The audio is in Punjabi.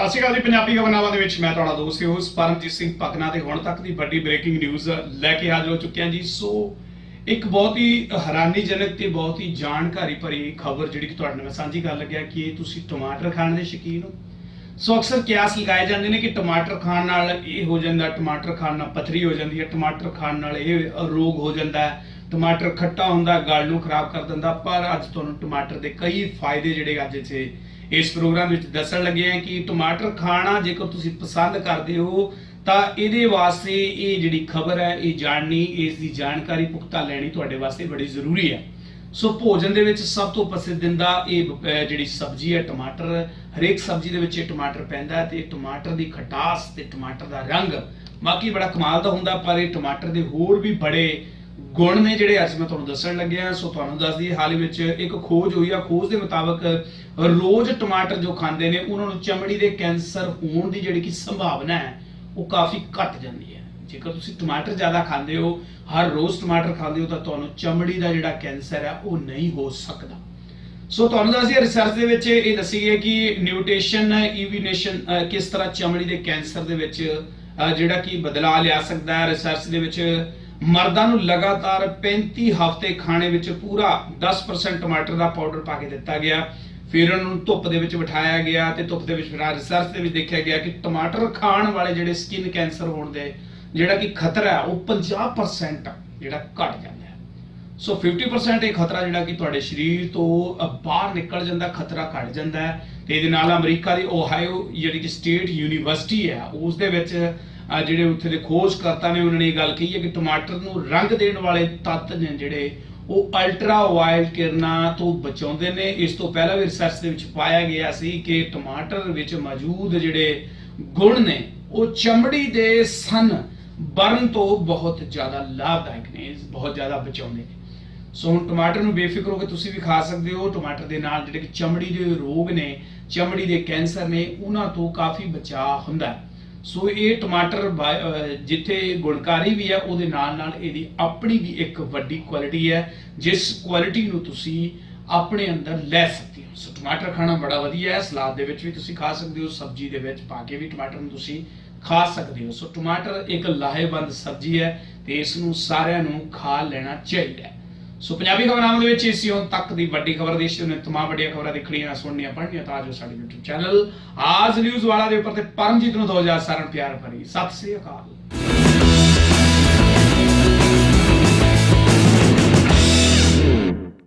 ਸਤਿ ਸ਼੍ਰੀ ਅਕਾਲ ਜੀ, ਪੰਜਾਬੀ ਖਬਰਨਾਮਾ ਦੇ ਵਿੱਚ ਮੈਂ ਤੁਹਾਡਾ ਦੋਸਤ ਹੋਸ ਪਰਮਜੀਤ ਸਿੰਘ ਪਕਨਾ ਤੇ ਹੁਣ ਤੱਕ ਦੀ ਵੱਡੀ ਬ੍ਰੇਕਿੰਗ ਨਿਊਜ਼ ਲੈ ਕੇ ਹਾਜ਼ਰ ਹੋ ਚੁੱਕਿਆ ਜੀ। ਸੋ ਇੱਕ ਬਹੁਤ ਹੀ ਹੈਰਾਨੀਜਨਕ ਤੇ ਬਹੁਤ ਹੀ ਜਾਣਕਾਰੀ ਭਰੀ ਖਬਰ ਜਿਹੜੀ ਕਿ ਤੁਹਾਡੇ ਨਾਲ ਸਾਂਝੀ ਕਰਨ ਲੱਗਿਆ ਕਿ ਤੁਸੀਂ ਟਮਾਟਰ ਖਾਣ ਦੇ ਸ਼ੌਕੀਨ ਹੋ। ਸੋ ਅਕਸਰ ਕਿਆਸ ਲਗਾਏ ਜਾਂਦੇ ਨੇ ਕਿ ਟਮਾਟਰ ਖਾਣ ਨਾਲ ਇਹ ਹੋ ਜਾਂਦਾ, ਟਮਾਟਰ ਖਾਣ ਨਾਲ ਪਥਰੀ ਹੋ ਜਾਂਦੀ ਹੈ, ਟਮਾਟਰ ਖਾਣ ਨਾਲ ਇਹ ਰੋਗ ਹੋ ਜਾਂਦਾ ਹੈ। ਟਮਾਟਰ ਖੱਟਾ ਹੁੰਦਾ, ਗਲ ਨੂੰ ਖਰਾਬ ਕਰ ਦਿੰਦਾ, ਪਰ ਅੱਜ ਤੁਹਾਨੂੰ ਟਮਾਟਰ ਦੇ ਕਈ ਫਾਇਦੇ ਜਿਹੜੇ ਅੱਜ ਇੱਥੇ ਇਸ ਪ੍ਰੋਗਰਾਮ ਵਿੱਚ ਦੱਸਣ ਲੱਗੇ ਹਾਂ ਕਿ ਟਮਾਟਰ ਖਾਣਾ ਜੇਕਰ ਤੁਸੀਂ ਪਸੰਦ ਕਰਦੇ ਹੋ, ਤਾਂ ਇਹਦੇ ਵਾਸਤੇ ਇਹ ਜਿਹੜੀ ਖਬਰ ਹੈ, ਇਹ ਜਾਣਨੀ, ਇਸ ਦੀ ਜਾਣਕਾਰੀ ਪੁਖਤਾ ਲੈਣੀ ਤੁਹਾਡੇ ਵਾਸਤੇ ਬੜੀ ਜ਼ਰੂਰੀ ਹੈ। ਸੋ ਭੋਜਨ ਦੇ ਵਿੱਚ ਸਭ ਤੋਂ ਪਸੰਦੀਦਾ ਇਹ ਜਿਹੜੀ ਸਬਜ਼ੀ ਹੈ, ਟਮਾਟਰ ਹਰੇਕ ਸਬਜ਼ੀ ਦੇ ਵਿੱਚ ਇਹ ਟਮਾਟਰ ਪੈਂਦਾ ਹੈ ਤੇ ਟਮਾਟਰ ਦੀ ਖਟਾਸ ਤੇ ਟਮਾਟਰ ਦਾ ਰੰਗ। ਬਾਕੀ ਬੜਾ ਕਮਾਲ ਦਾ ਹੁੰਦਾ, ਪਰ ਇਹ ਟਮਾਟਰ ਦੇ ਹੋਰ ਵੀ ਬੜੇ ਗੁਣ ਨੇ ਜਿਹੜੇ ਅੱਜ ਮੈਂ ਤੁਹਾਨੂੰ ਦੱਸਣ ਲੱਗਿਆ, ਸੋ ਤੁਹਾਨੂੰ ਦੱਸ ਦਈਏ, ਹਾਲ ਹੀ ਵਿੱਚ ਇੱਕ ਖੋਜ ਹੋਈ ਆ। ਖੋਜ ਦੇ ਮੁਤਾਬਕ ਰੋਜ਼ ਟਮਾਟਰ ਜੋ ਖਾਂਦੇ ਨੇ, ਉਹਨਾਂ ਨੂੰ ਚਮੜੀ ਦੇ ਕੈਂਸਰ ਹੋਣ ਦੀ ਜਿਹੜੀ ਕਿ ਸੰਭਾਵਨਾ ਹੈ, ਉਹ ਕਾਫੀ ਘਟ ਜਾਂਦੀ ਹੈ। ਜੇਕਰ ਤੁਸੀਂ ਟਮਾਟਰ ਜ਼ਿਆਦਾ ਖਾਂਦੇ ਹੋ, ਹਰ ਰੋਜ਼ ਟਮਾਟਰ ਖਾਂਦੇ ਹੋ, ਤਾਂ ਤੁਹਾਨੂੰ ਚਮੜੀ ਦਾ ਜਿਹੜਾ ਕੈਂਸਰ ਹੈ, ਉਹ ਨਹੀਂ ਹੋ ਸਕਦਾ। ਸੋ ਤੁਹਾਨੂੰ ਦੱਸ ਦਈਏ ਰਿਸਰਚ ਦੇ ਵਿੱਚ ਇਹ ਦੱਸੀ ਗਿਆ ਕਿ ਨਿਊਟ੍ਰੀਸ਼ਨ ਇਵੀਨੇਸ਼ਨ ਕਿਸ ਤਰ੍ਹਾਂ ਚਮੜੀ ਦੇ ਕੈਂਸਰ ਦੇ ਵਿੱਚ ਜਿਹੜਾ ਕਿ ਬਦਲਾਅ ਲਿਆ ਸਕਦਾ ਹੈ। ਰਿਸਰਚ ਦੇ ਵਿੱਚ ਮਰਦਾਂ ਨੂੰ ਲਗਾਤਾਰ 35 ਹਫ਼ਤੇ ਖਾਣੇ ਵਿੱਚ ਪੂਰਾ 10% ਟਮਾਟਰ ਦਾ ਪਾਊਡਰ ਪਾ ਕੇ ਦਿੱਤਾ ਗਿਆ। ਫਿਰ ਉਹਨਾਂ ਨੂੰ ਧੁੱਪ ਦੇ ਵਿੱਚ ਬਿਠਾਇਆ ਗਿਆ ਤੇ ਧੁੱਪ ਦੇ ਵਿੱਚ ਫਿਰ ਰਿਸਰਚ ਦੇ ਵਿੱਚ ਦੇਖਿਆ ਗਿਆ ਕਿ ਟਮਾਟਰ ਖਾਣ ਵਾਲੇ ਜਿਹੜੇ ਸਕਿਨ ਕੈਂਸਰ ਹੋਣ ਦੇ, ਜਿਹੜਾ ਕਿ ਖਤਰਾ ਹੈ, ਉਹ 50% ਜਿਹੜਾ ਘਟ ਜਾਂਦਾ ਹੈ। ਸੋ 50% ਇਹ ਖਤਰਾ ਜਿਹੜਾ ਕਿ ਤੁਹਾਡੇ ਸਰੀਰ ਤੋਂ ਬਾਹਰ ਨਿਕਲ ਜਾਂਦਾ, ਖਤਰਾ ਘਟ ਜਾਂਦਾ ਹੈ। ਤੇ ਇਹਦੇ ਨਾਲ ਅਮਰੀਕਾ ਦੀ ਓਹਾਇਓ ਜਿਹੜੀ ਕਿ ਸਟੇਟ ਯੂਨੀਵਰਸਿਟੀ ਹੈ, ਉਸ ਦੇ ਵਿੱਚ ਅ, ਜਿਹੜੇ ਉੱਥੇ ਦੇ ਖੋਜਕਰਤਾ ਨੇ ਉਹਨਾਂ ਨੇ ਇਹ ਗੱਲ ਕਹੀ ਹੈ ਕਿ ਟਮਾਟਰ ਨੂੰ ਰੰਗ ਦੇਣ ਵਾਲੇ ਤੱਤ ਨੇ ਜਿਹੜੇ ਉਹ ਅਲਟਰਾ ਵਾਇਲਟ ਕਿਰਨਾਂ ਤੋਂ ਬਚਾਉਂਦੇ ਨੇ। ਇਸ ਤੋਂ ਪਹਿਲਾਂ ਵੀ ਰਿਸਰਚ ਦੇ ਵਿੱਚ ਪਾਇਆ ਗਿਆ ਸੀ ਕਿ ਟਮਾਟਰ ਵਿੱਚ ਮੌਜੂਦ ਜਿਹੜੇ ਗੁਣ ਨੇ ਉਹ ਚਮੜੀ ਦੇ ਸਨ ਬਰਨ ਤੋਂ ਬਹੁਤ ਜ਼ਿਆਦਾ ਲਾਭਦਾਇਕ ਨੇ ਬਹੁਤ ਜ਼ਿਆਦਾ ਬਚਾਉਂਦੇ ਨੇ। ਸੋ ਹੁਣ ਟਮਾਟਰ ਨੂੰ ਬੇਫਿਕਰ ਹੋ ਕੇ ਤੁਸੀਂ ਵੀ ਖਾ ਸਕਦੇ ਹੋ। ਟਮਾਟਰ ਦੇ ਨਾਲ ਜਿਹੜੇ ਚਮੜੀ ਦੇ ਰੋਗ ਨੇ ਚਮੜੀ ਦੇ ਕੈਂਸਰ ਨੇ ਉਹਨਾਂ ਤੋਂ ਕਾਫੀ ਬਚਾਅ ਹੁੰਦਾ ਹੈ। ਸੋ ਇਹ ਟਮਾਟਰ ਬਾ- ਜਿੱਥੇ ਗੁਣਕਾਰੀ ਵੀ ਹੈ, ਉਹਦੇ ਨਾਲ ਨਾਲ ਇਹਦੀ ਆਪਣੀ ਵੀ ਇੱਕ ਵੱਡੀ ਕੁਆਲਿਟੀ ਹੈ, ਜਿਸ ਕੁਆਲਿਟੀ ਨੂੰ ਤੁਸੀਂ ਆਪਣੇ ਅੰਦਰ ਲੈ ਸਕਦੇ ਹੋ। ਸੋ ਟਮਾਟਰ ਖਾਣਾ ਬੜਾ ਵਧੀਆ ਹੈ, ਸਲਾਦ ਦੇ ਵਿੱਚ ਵੀ ਤੁਸੀਂ ਖਾ ਸਕਦੇ ਹੋ, ਸਬਜ਼ੀ ਦੇ ਵਿੱਚ ਪਾ ਕੇ ਵੀ ਟਮਾਟਰ ਨੂੰ ਤੁਸੀਂ ਖਾ ਸਕਦੇ ਹੋ। ਸੋ ਟਮਾਟਰ ਇੱਕ ਲਾਹੇਵੰਦ ਸਬਜ਼ੀ ਹੈ ਤੇ ਇਸ ਨੂੰ ਸਾਰਿਆਂ ਨੂੰ ਖਾ ਲੈਣਾ ਚਾਹੀਦਾ ਹੈ। ਸੋ ਪੰਜਾਬੀ ਖਬਰਾਂ ਦੇ ਵਿੱਚ ਇਸੇ ਹੁਣ ਤੱਕ ਦੀ ਵੱਡੀ ਖਬਰ ਦੇਸ਼ ਦੇ ਵਿੱਚ ਤਮਾਮ ਵੱਡੀਆਂ ਖਬਰਾਂ ਦੇਖਣੀਆਂ ਸੁਣਨੀਆਂ ਪੜ੍ਹਨੀਆਂ ਤਾਂ ਜੋ ਸਾਡੇ YouTube ਚੈਨਲ ਆਜ ਨਿਊਜ਼ ਵਾਲਾ ਦੇ ਉੱਪਰ ਤੇ ਪਰਮਜੀਤ ਨੂੰ 2000 ਨੂੰ ਪਿਆਰ ਭਰੀ। ਸਤਿ ਸ੍ਰੀ ਅਕਾਲ।